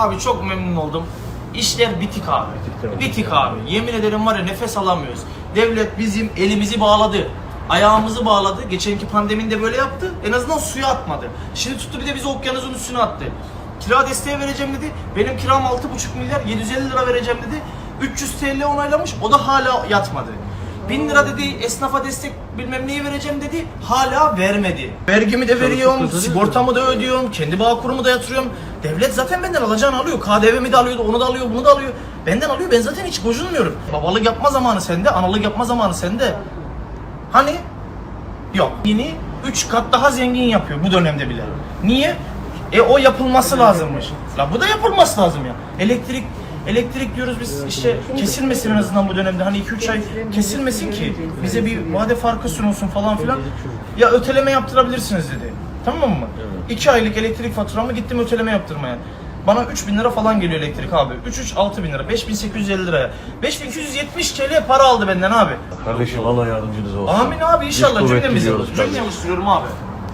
Abi çok memnun oldum. İşler bitik abi. Bitik abi. Yemin ederim var ya nefes alamıyoruz. Devlet bizim elimizi bağladı. Ayağımızı bağladı. Geçenki pandeminde böyle yaptı. En azından suya atmadı. Şimdi tuttu bir de bizi okyanusun üstüne attı. Kira desteği vereceğim dedi. Benim kiram 6,5 milyar 750 lira vereceğim dedi. 300 TL onaylamış. O da hala yatmadı. 1000 lira dedi esnafa destek bilmem neyi vereceğim dedi. Hala vermedi. Vergimi de veriyorum, sigortamı da ödüyorum, kendi bağ kurumu da yatırıyorum. Devlet zaten benden alacağını alıyor. KDV'mi de alıyordu, onu da alıyor, bunu da alıyor. Benden alıyor, ben zaten hiç gocunmuyorum. Babalık yapma zamanı sende, analık yapma zamanı sende. Hani? Yok. Yeni 3 kat daha zengin yapıyor bu dönemde bile. Niye? E o yapılması lazımmış. La bu da yapılması lazım ya. Elektrik elektrik diyoruz biz işte kesilmesin en azından bu dönemde. Hani 2-3 ay kesilmesin ki bize bir vade farkı sunulsun falan filan. Ya öteleme yaptırabilirsiniz dedi. Tamam mı? 2 aylık elektrik faturamı gittim öteleme yaptırmaya. Bana 3000 lira falan geliyor elektrik abi. 3 3 6000 lira. 5850 liraya. 5270 TL para aldı benden abi. Kardeşim Allah yardımcınız olsun. Amin abi inşallah Güç kuvvet cümlemize. diliyoruz Cümle kardeşim. oluşturuyorum abi.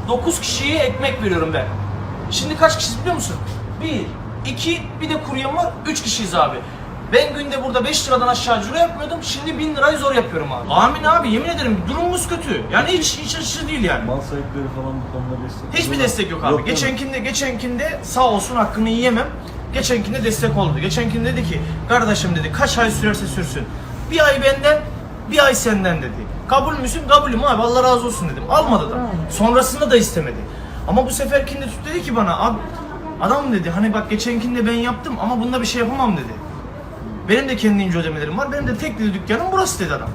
9 kişiye ekmek veriyorum ben. Şimdi kaç kişiyiz biliyor musun? 1, 2, bir de kuryem var. 3 kişiyiz abi. Ben günde burada 5 liradan aşağı ciro yapmıyordum. Şimdi 1000 lirayı zor yapıyorum abi. Amin abi yemin ederim durumumuz kötü. Yani hiç hiç açıcı değil yani. Mal sahipleri falan bu konuda destek Hiçbir destek yok abi. geçenkinde geçenkinde sağ olsun hakkını yiyemem. Geçenkinde destek oldu. Geçenkinde dedi ki kardeşim dedi kaç ay sürerse sürsün. Bir ay benden bir ay senden dedi. Kabul müsün? Kabulüm abi Allah razı olsun dedim. Almadı da. Sonrasında da istemedi. Ama bu seferkinde tut dedi ki bana abi adam dedi hani bak geçenkinde ben yaptım ama bunda bir şey yapamam dedi. Benim de kendi ince ödemelerim var. Benim de tek dedi dükkanım burası dedi adam.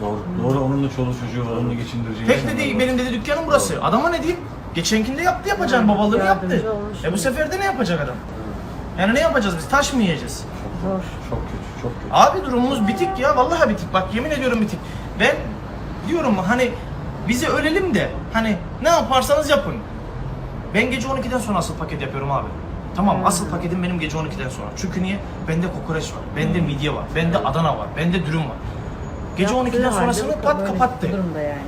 Doğru. Doğru onun da çoluğu çocuğu var. Onu da geçindireceği Tek insanlar dedi var. benim dedi dükkanım burası. Adama ne diyeyim? Geçenkinde yaptı yapacağını babalığını yaptı. yardımcı olmuş. E bu sefer de ne yapacak adam? Yani ne yapacağız biz? Taş mı yiyeceğiz? Zor. Çok kötü, çok kötü. Abi durumumuz bitik ya. Vallahi bitik. Bak yemin ediyorum bitik. Ben diyorum hani bizi ölelim de hani ne yaparsanız yapın. Ben gece 12'den sonra asıl paket yapıyorum abi. Tamam asıl paketim benim gece 12'den sonra. Çünkü niye? Bende kokoreç var, bende midye var, bende Adana var, bende dürüm var. Gece Yaptığı 12'den halde sonrasını bu pat kadar kapattı. Durumda yani.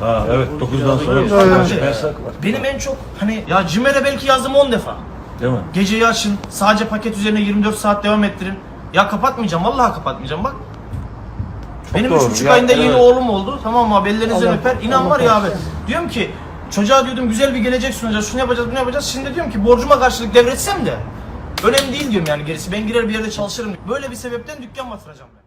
Ha evet 9'dan sonra Evet. bir yasak var. Benim en çok hani ya Cimer'e belki yazdım 10 defa. Değil mi? Geceyi açın, sadece paket üzerine 24 saat devam ettirin. Ya kapatmayacağım, vallahi kapatmayacağım bak. Benim doğru. üç buçuk Ya, ayında yeni evet. oğlum oldu. Tamam mı abi ellerinizden Allah- öper. İnan Allah var ya abi. Diyorum ki çocuğa diyordum güzel bir gelecek sunacağız. Şunu yapacağız, bunu yapacağız. Şimdi diyorum ki borcuma karşılık devretsem de önemli değil diyorum yani gerisi. Ben girer bir yerde çalışırım. Böyle bir sebepten dükkan batıracağım ben.